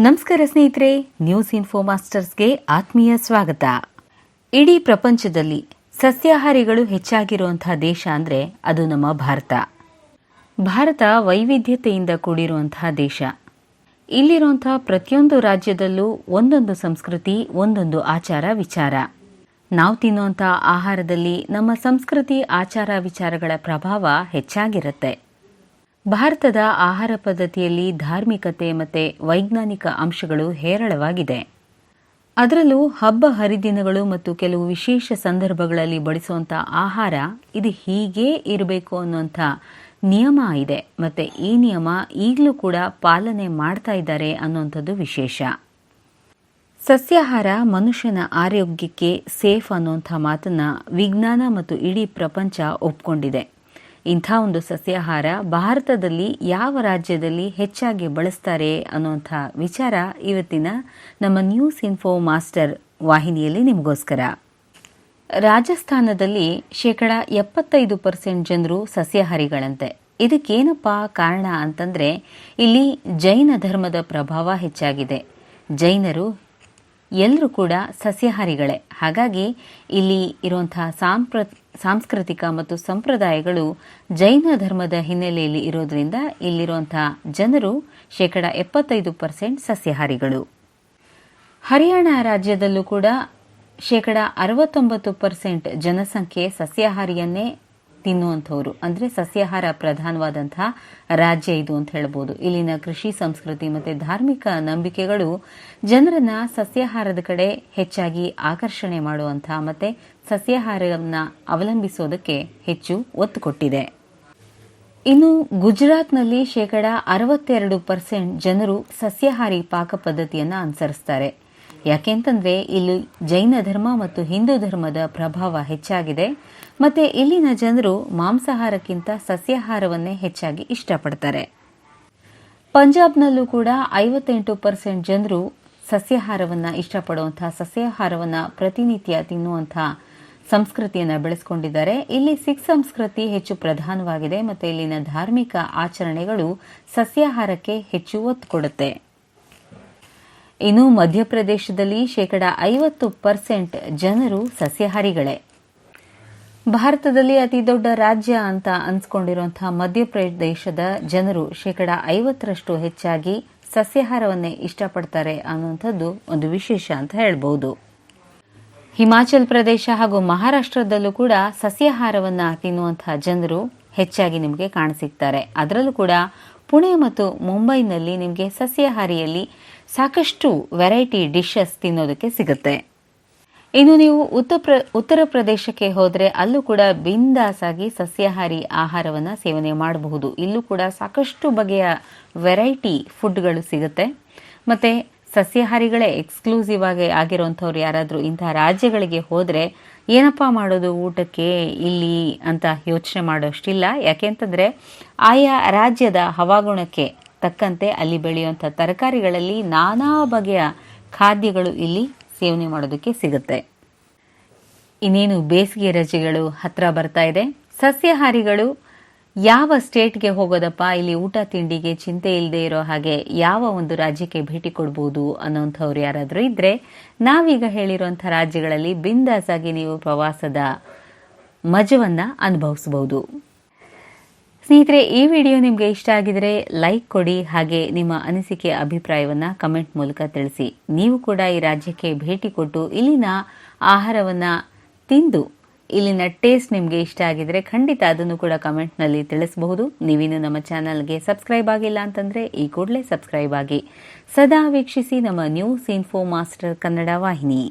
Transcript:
ನಮಸ್ಕಾರ ಸ್ನೇಹಿತರೆ news info ಮಾಸ್ಟರ್ಸ್ಗೆ ಆತ್ಮೀಯ ಸ್ವಾಗತ. ಇಡೀ ಪ್ರಪಂಚದಲ್ಲಿ ಸಸ್ಯಾಹಾರಿಗಳು ಹೆಚ್ಚಾಗಿರುವಂತಹ ದೇಶ ಅಂದರೆ ಅದು ನಮ್ಮ ಭಾರತ. ಭಾರತ ವೈವಿಧ್ಯತೆಯಿಂದ ಕೂಡಿರುವಂತಹ ದೇಶ. ಇಲ್ಲಿರುವಂತಹ ಪ್ರತಿಯೊಂದು ರಾಜ್ಯದಲ್ಲೂ ಒಂದೊಂದು ಸಂಸ್ಕೃತಿ, ಒಂದೊಂದು ಆಚಾರ, ವಿಚಾರ. ನಾವು ತಿನ್ನುವಂಥ ಆಹಾರದಲ್ಲಿ ನಮ್ಮ ಸಂಸ್ಕೃತಿ, ಆಚಾರ, ವಿಚಾರಗಳ ಪ್ರಭಾವ ಹೆಚ್ಚಾಗಿರುತ್ತೆ. ಭಾರತದ ಆಹಾರ ಪದ್ಧತಿಯಲ್ಲಿ ಧಾರ್ಮಿಕತೆ ಮತ್ತು ವೈಜ್ಞಾನಿಕ ಅಂಶಗಳು ಹೇರಳವಾಗಿದೆ. ಅದರಲ್ಲೂ ಹಬ್ಬ ಹರಿದಿನಗಳು ಮತ್ತು ಕೆಲವು ವಿಶೇಷ ಸಂದರ್ಭಗಳಲ್ಲಿ ಬಡಿಸುವಂಥ ಆಹಾರ ಇದು ಹೀಗೇ ಇರಬೇಕು ಅನ್ನುವಂಥ ನಿಯಮ ಇದೆ. ಮತ್ತು ಈ ನಿಯಮ ಈಗಲೂ ಕೂಡ ಪಾಲನೆ ಮಾಡ್ತಾ ಇದ್ದಾರೆ ಅನ್ನುವಂಥದ್ದು ವಿಶೇಷ. ಸಸ್ಯಾಹಾರ ಮನುಷ್ಯನ ಆರೋಗ್ಯಕ್ಕೆ ಸೇಫ್ ಅನ್ನುವಂಥ ಮಾತನ್ನು ವಿಜ್ಞಾನ ಮತ್ತು ಇಡೀ ಪ್ರಪಂಚ ಒಪ್ಕೊಂಡಿದೆ. ಇಂಥ ಒಂದು ಸಸ್ಯಾಹಾರ ಭಾರತದಲ್ಲಿ ಯಾವ ರಾಜ್ಯದಲ್ಲಿ ಹೆಚ್ಚಾಗಿ ಬಳಸ್ತಾರೆ ಅನ್ನುವಂಥ ವಿಚಾರ ಇವತ್ತಿನ ನಮ್ಮ ನ್ಯೂಸ್ ಇನ್ಫೋ ಮಾಸ್ಟರ್ ವಾಹಿನಿಯಲ್ಲಿ ನಿಮಗೋಸ್ಕರ. ರಾಜಸ್ಥಾನದಲ್ಲಿ ಶೇಕಡ ಎಪ್ಪತ್ತೈದು ಪರ್ಸೆಂಟ್ ಜನರು ಸಸ್ಯಾಹಾರಿಗಳಂತೆ. ಇದಕ್ಕೇನಪ್ಪ ಕಾರಣ ಅಂತಂದ್ರೆ ಇಲ್ಲಿ ಜೈನ ಧರ್ಮದ ಪ್ರಭಾವ ಹೆಚ್ಚಾಗಿದೆ. ಜೈನರು ಎಲ್ಲರೂ ಕೂಡ ಸಸ್ಯಾಹಾರಿಗಳೇ. ಹಾಗಾಗಿ ಇಲ್ಲಿ ಇರುವಂತಹ ಸಾಂಪ್ರ ಸಾಂಸ್ಕೃತಿಕ ಮತ್ತು ಸಂಪ್ರದಾಯಗಳು ಜೈನ ಧರ್ಮದ ಹಿನ್ನೆಲೆಯಲ್ಲಿ ಇರೋದ್ರಿಂದ ಇಲ್ಲಿರುವಂತಹ ಜನರು ಶೇಕಡ ಎಪ್ಪತ್ತೈದು ಪರ್ಸೆಂಟ್ ಸಸ್ಯಾಹಾರಿಗಳು. ಹರಿಯಾಣ ರಾಜ್ಯದಲ್ಲೂ ಕೂಡ ಶೇಕಡ ಅರವತ್ತೊಂಬತ್ತು ಪರ್ಸೆಂಟ್ ಜನಸಂಖ್ಯೆ ಸಸ್ಯಾಹಾರಿಯನ್ನೇ ತಿನ್ನುವಂಥವ್ರು. ಅಂದರೆ ಸಸ್ಯಾಹಾರ ಪ್ರಧಾನವಾದಂತಹ ರಾಜ್ಯ ಇದು ಅಂತ ಹೇಳ್ಬೋದು. ಇಲ್ಲಿನ ಕೃಷಿ, ಸಂಸ್ಕೃತಿ ಮತ್ತು ಧಾರ್ಮಿಕ ನಂಬಿಕೆಗಳು ಜನರನ್ನ ಸಸ್ಯಾಹಾರದ ಕಡೆ ಹೆಚ್ಚಾಗಿ ಆಕರ್ಷಣೆ ಮಾಡುವಂತಹ ಮತ್ತು ಸಸ್ಯಾಹಾರವನ್ನು ಅವಲಂಬಿಸೋದಕ್ಕೆ ಹೆಚ್ಚು ಒತ್ತು ಕೊಟ್ಟಿದೆ. ಇನ್ನು ಗುಜರಾತ್ನಲ್ಲಿ ಶೇಕಡ ಅರವತ್ತೆರಡು ಪರ್ಸೆಂಟ್ ಜನರು ಸಸ್ಯಾಹಾರಿ ಪಾಕ ಪದ್ಧತಿಯನ್ನು ಅನುಸರಿಸ್ತಾರೆ. ಯಾಕೆಂತಂದ್ರೆ, ಇಲ್ಲಿ ಜೈನ ಧರ್ಮ ಮತ್ತು ಹಿಂದೂ ಧರ್ಮದ ಪ್ರಭಾವ ಹೆಚ್ಚಾಗಿದೆ. ಮತ್ತೆ ಇಲ್ಲಿನ ಜನರು ಮಾಂಸಾಹಾರಕ್ಕಿಂತ ಸಸ್ಯಾಹಾರವನ್ನೇ ಹೆಚ್ಚಾಗಿ ಇಷ್ಟಪಡ್ತಾರೆ. ಪಂಜಾಬ್ನಲ್ಲೂ ಕೂಡ ಐವತ್ತೆಂಟು ಪರ್ಸೆಂಟ್ ಜನರು ಸಸ್ಯಾಹಾರವನ್ನು ಇಷ್ಟಪಡುವಂಥ ಸಸ್ಯಾಹಾರವನ್ನು ಪ್ರತಿನಿತ್ಯ ತಿನ್ನುವಂತಹ ಸಂಸ್ಕೃತಿಯನ್ನು ಬೆಳೆಸ್ಕೊಂಡಿದ್ದಾರೆ. ಇಲ್ಲಿ ಸಿಖ್ ಸಂಸ್ಕೃತಿ ಹೆಚ್ಚು ಪ್ರಧಾನವಾಗಿದೆ ಮತ್ತು ಇಲ್ಲಿನ ಧಾರ್ಮಿಕ ಆಚರಣೆಗಳು ಸಸ್ಯಾಹಾರಕ್ಕೆ ಹೆಚ್ಚು ಒತ್ತು ಕೊಡುತ್ತೆ. ಇನ್ನು ಮಧ್ಯಪ್ರದೇಶದಲ್ಲಿ ಶೇಕಡ ಐವತ್ತು ಪರ್ಸೆಂಟ್ ಜನರು ಸಸ್ಯಾಹಾರಿಗಳೇ. ಭಾರತದಲ್ಲಿ ಅತಿ ದೊಡ್ಡ ರಾಜ್ಯ ಅಂತ ಅನ್ಸ್ಕೊಂಡಿರುವಂತಹ ಮಧ್ಯಪ್ರದೇಶದ ಜನರು ಶೇಕಡ ಐವತ್ತರಷ್ಟು ಹೆಚ್ಚಾಗಿ ಸಸ್ಯಾಹಾರವನ್ನೇ ಇಷ್ಟಪಡ್ತಾರೆ ಅನ್ನುವಂಥದ್ದು ಒಂದು ವಿಶೇಷ ಅಂತ ಹೇಳ್ಬಹುದು ಹಿಮಾಚಲ್ ಪ್ರದೇಶ ಹಾಗೂ ಮಹಾರಾಷ್ಟ್ರದಲ್ಲೂ ಕೂಡ ಸಸ್ಯಾಹಾರವನ್ನ ತಿನ್ನುವಂತಹ ಜನರು ಹೆಚ್ಚಾಗಿ ನಿಮಗೆ ಕಾಣಸಿಗ್ತಾರೆ ಅದರಲ್ಲೂ ಕೂಡ ಪುಣೆ ಮತ್ತು ಮುಂಬೈನಲ್ಲಿ ನಿಮಗೆ ಸಸ್ಯಾಹಾರಿಯಲ್ಲಿ ಸಾಕಷ್ಟು ವೆರೈಟಿ ಡಿಶಸ್ ತಿನ್ನೋದಕ್ಕೆ ಸಿಗುತ್ತೆ. ಇನ್ನು ನೀವು ಉತ್ತರ ಉತ್ತರ ಪ್ರದೇಶಕ್ಕೆ ಹೋದರೆ ಅಲ್ಲೂ ಕೂಡ ಬಿಂದಾಸಾಗಿ ಸಸ್ಯಾಹಾರಿ ಆಹಾರವನ್ನು ಸೇವನೆ ಮಾಡಬಹುದು. ಇಲ್ಲೂ ಕೂಡ ಸಾಕಷ್ಟು ಬಗೆಯ ವೆರೈಟಿ ಫುಡ್ಗಳು ಸಿಗುತ್ತೆ. ಮತ್ತೆ ಸಸ್ಯಾಹಾರಿಗಳೇ ಎಕ್ಸ್ಕ್ಲೂಸಿವ್ ಆಗಿ ಆಗಿರುವಂಥವ್ರು ಯಾರಾದರೂ ಇಂತಹ ರಾಜ್ಯಗಳಿಗೆ ಹೋದರೆ ಏನಪ್ಪ ಮಾಡೋದು ಊಟಕ್ಕೆ ಇಲ್ಲಿ ಅಂತ ಯೋಚನೆ ಮಾಡೋಷ್ಟಿಲ್ಲ. ಯಾಕೆಂತಂದರೆ ಆಯಾ ರಾಜ್ಯದ ಹವಾಗುಣಕ್ಕೆ ತಕ್ಕಂತೆ ಅಲ್ಲಿ ಬೆಳೆಯುವಂಥ ತರಕಾರಿಗಳಲ್ಲಿ ನಾನಾ ಬಗೆಯ ಖಾದ್ಯಗಳು ಇಲ್ಲಿ ಸೇವನೆ ಮಾಡೋದಕ್ಕೆ ಸಿಗುತ್ತೆ. ಇನ್ನೇನು ಬೇಸಿಗೆ ರಜೆಗಳು ಹತ್ತಿರ ಬರ್ತಾ ಇದೆ. ಸಸ್ಯಾಹಾರಿಗಳು ಯಾವ ಸ್ಟೇಟ್ಗೆ ಹೋಗೋದಪ್ಪ? ಇಲ್ಲಿ ಊಟ ತಿಂಡಿಗೆ ಚಿಂತೆ ಇಲ್ಲದೆ ಇರೋ ಹಾಗೆ ಯಾವ ಒಂದು ರಾಜ್ಯಕ್ಕೆ ಭೇಟಿ ಕೊಡ್ಬೋದು ಅನ್ನೋಂಥವ್ರು ಯಾರಾದರೂ ಇದ್ರೆ ನಾವೀಗ ಹೇಳಿರುವಂಥ ರಾಜ್ಯಗಳಲ್ಲಿ ಬಿಂದಾಸಾಗಿ ನೀವು ಪ್ರವಾಸದ ಮಜವನ್ನ ಅನುಭವಿಸಬಹುದು ಸ್ನೇಹಿತರೆ, ಈ ವಿಡಿಯೋ ನಿಮಗೆ ಇಷ್ಟ ಆಗಿದ್ರೆ ಲೈಕ್ ಕೊಡಿ, ಹಾಗೆ ನಿಮ್ಮ ಅನಿಸಿಕೆ, ಅಭಿಪ್ರಾಯವನ್ನ ಕಮೆಂಟ್ ಮೂಲಕ ತಿಳಿಸಿ. ನೀವು ಕೂಡ ಈ ರಾಜ್ಯಕ್ಕೆ ಭೇಟಿ ಕೊಟ್ಟು ಇಲ್ಲಿನ ಆಹಾರವನ್ನ ತಿಂದು ಇಲ್ಲಿನ ಟೇಸ್ಟ್ ನಿಮಗೆ ಇಷ್ಟ ಆಗಿದ್ರೆ ಖಂಡಿತ ಅದನ್ನು ಕೂಡ ಕಮೆಂಟ್ನಲ್ಲಿ ತಿಳಿಸಬಹುದು. ನೀವಿನ್ನು ನಮ್ಮ ಚಾನಲ್ಗೆ ಸಬ್ಸ್ಕ್ರೈಬ್ ಆಗಿಲ್ಲ ಅಂತಂದ್ರೆ ಈ ಕೂಡಲೇ ಸಬ್ಸ್ಕ್ರೈಬ್ ಆಗಿ. ಸದಾ ವೀಕ್ಷಿಸಿ ನಮ್ಮ ನ್ಯೂಸ್ ಇನ್ಫೋ ಮಾಸ್ಟರ್ ಕನ್ನಡ ವಾಹಿನಿ.